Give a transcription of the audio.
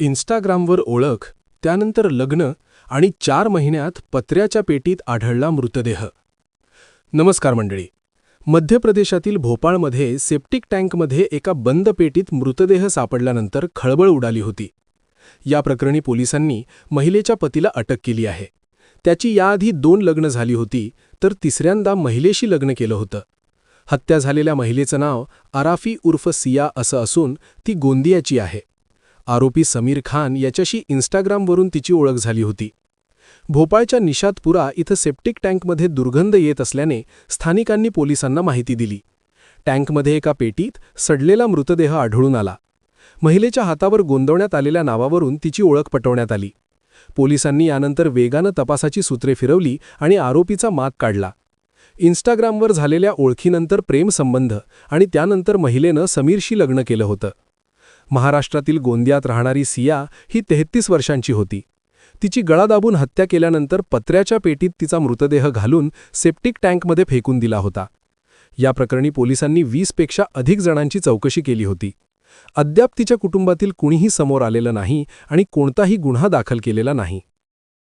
इन्स्टाग्रामवर ओळख त्यानंतर लग्न आणि चार महिन्यात पत्र्याच्या पेटीत आढळला मृतदेह. नमस्कार मंडळी. मध्य प्रदेशातील भोपाळमध्ये सेप्टिक टँकमध्ये एका बंद पेटीत मृतदेह सापडल्यानंतर खळबळ उडाली होती. या प्रकरणी पोलिसांनी महिलेच्या पतीला अटक केली आहे. त्याची याआधी दोन लग्न झाली होती तर तिसऱ्यांदा महिलेशी लग्न केलं होतं. हत्या झालेल्या महिलेचं नाव आराफी उर्फ सिया असं असून ती गोंदियाची आहे. आरोपी समीर खान याच्याशी इन्स्टाग्रामवरून तिची ओळख झाली होती. भोपाळच्या निषादपुरा इथं सेप्टिक टँकमध्ये दुर्गंध येत असल्याने स्थानिकांनी पोलिसांना माहिती दिली. टँकमध्ये एका पेटीत सडलेला मृतदेह आढळून आला. महिलेच्या हातावर गोंदवण्यात आलेल्या नावावरून तिची ओळख पटवण्यात आली. पोलिसांनी यानंतर वेगानं तपासाची सूत्रे फिरवली आणि आरोपीचा माग काढला. इन्स्टाग्रामवर झालेल्या ओळखीनंतर प्रेमसंबंध आणि त्यानंतर महिलेनं समीरशी लग्न केलं होतं. महाराष्ट्रातील गोंदियात राहणारी सिया ही तेहतीस वर्षांची होती. तिची गळा दाबून हत्या केल्यानंतर पत्र्याच्या पेटीत तिचा मृतदेह घालून सेप्टिक टँकमध्ये फेकून दिला होता. या प्रकरणी पोलिसांनी वीसपेक्षा अधिक जणांची चौकशी केली होती. अद्याप तिच्या कुटुंबातील कुणीही समोर आलेलं नाही आणि कोणताही गुन्हा दाखल केलेला नाही.